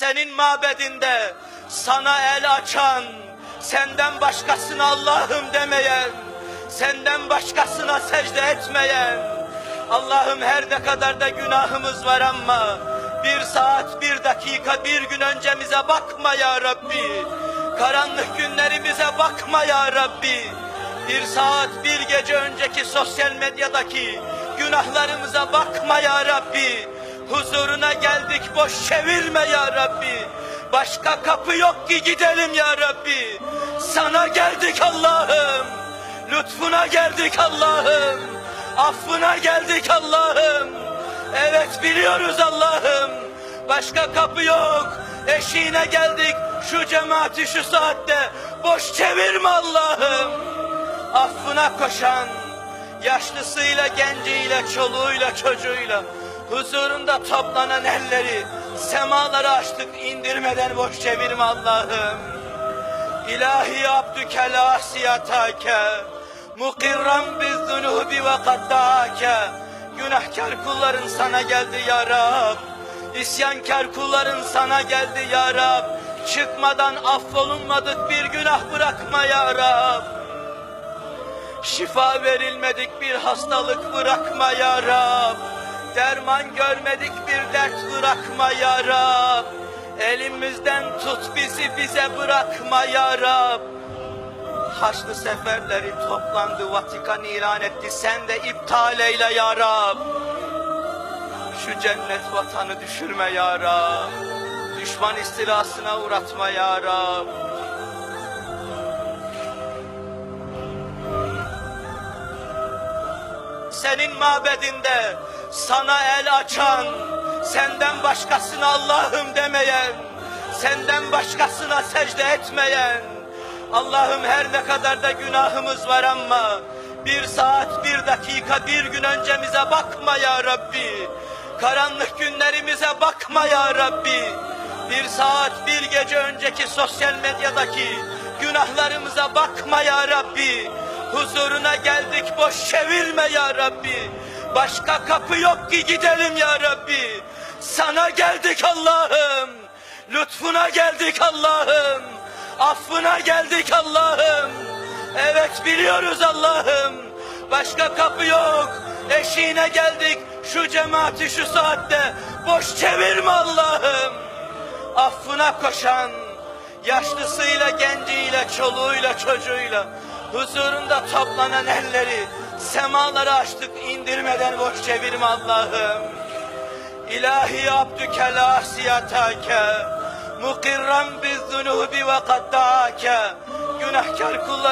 Senin mabedinde sana el açan, senden başkasına Allah'ım demeyen, senden başkasına secde etmeyen, Allah'ım her ne kadar da günahımız var ama bir saat, bir dakika, bir gün öncemize bakma ya Rabbi. Karanlık günlerimize bakma ya Rabbi. Bir saat, bir gece önceki sosyal medyadaki günahlarımıza bakma ya Rabbi. Huzuruna geldik boş çevirme ya Rabbi. Başka kapı yok ki gidelim ya Rabbi. Sana geldik Allah'ım. Lütfuna geldik Allah'ım. Affına geldik Allah'ım. Evet biliyoruz Allah'ım. Başka kapı yok. Eşiğine geldik. Şu cemaati şu saatte boş çevirme Allah'ım. Affına koşan, yaşlısıyla, genciyle, çoluğuyla, çocuğuyla, huzurunda toplanan elleri, semaları açtık indirmeden boş çevirme Allah'ım. İlahi abdüke la asiyatake, mukirran biz zunubi ve kaddake. Günahkar kulların sana geldi ya Rab. İsyankar kulların sana geldi ya Rab. Çıkmadan affolunmadık bir günah bırakma ya Rab. Şifa verilmedik bir hastalık bırakma ya Rab. Derman görmedik bir dert bırakma ya Rab. Elimizden tut bizi bize bırakma ya Rab. Haçlı seferleri toplandı, Vatikan ilan etti. Sen de iptal eyle ya. Şu cennet vatanı düşürme ya Rab. Düşman istilasına uğratma ya Rab. senin mabedinde sana el açan, senden başkasına Allah'ım demeyen, senden başkasına secde etmeyen, Allah'ım her ne kadar da günahımız var ama bir saat, bir dakika, bir gün öncemize bakma ya Rabbi. Karanlık günlerimize bakma ya Rabbi. Bir saat, bir gece önceki sosyal medyadaki günahlarımıza bakma ya Rabbi. Huzuruna geldik boş çevirme ya Rabbi. Başka kapı yok ki gidelim ya Rabbi. Sana geldik Allah'ım. Lütfuna geldik Allah'ım. Affına geldik Allah'ım. Evet biliyoruz Allah'ım. Başka kapı yok. Eşiğine geldik. Şu cemaati şu saatte boş çevirme Allah'ım. Affına koşan, yaşlısıyla, genciyle, çoluğuyla, çocuğuyla, huzurunda toplanan elleri, semaları açtık indirmeden boş çevirme Allah'ım. İlahi abdüke la asiyatake, mukirran biz zunubi ve kaddake, günahkar kulları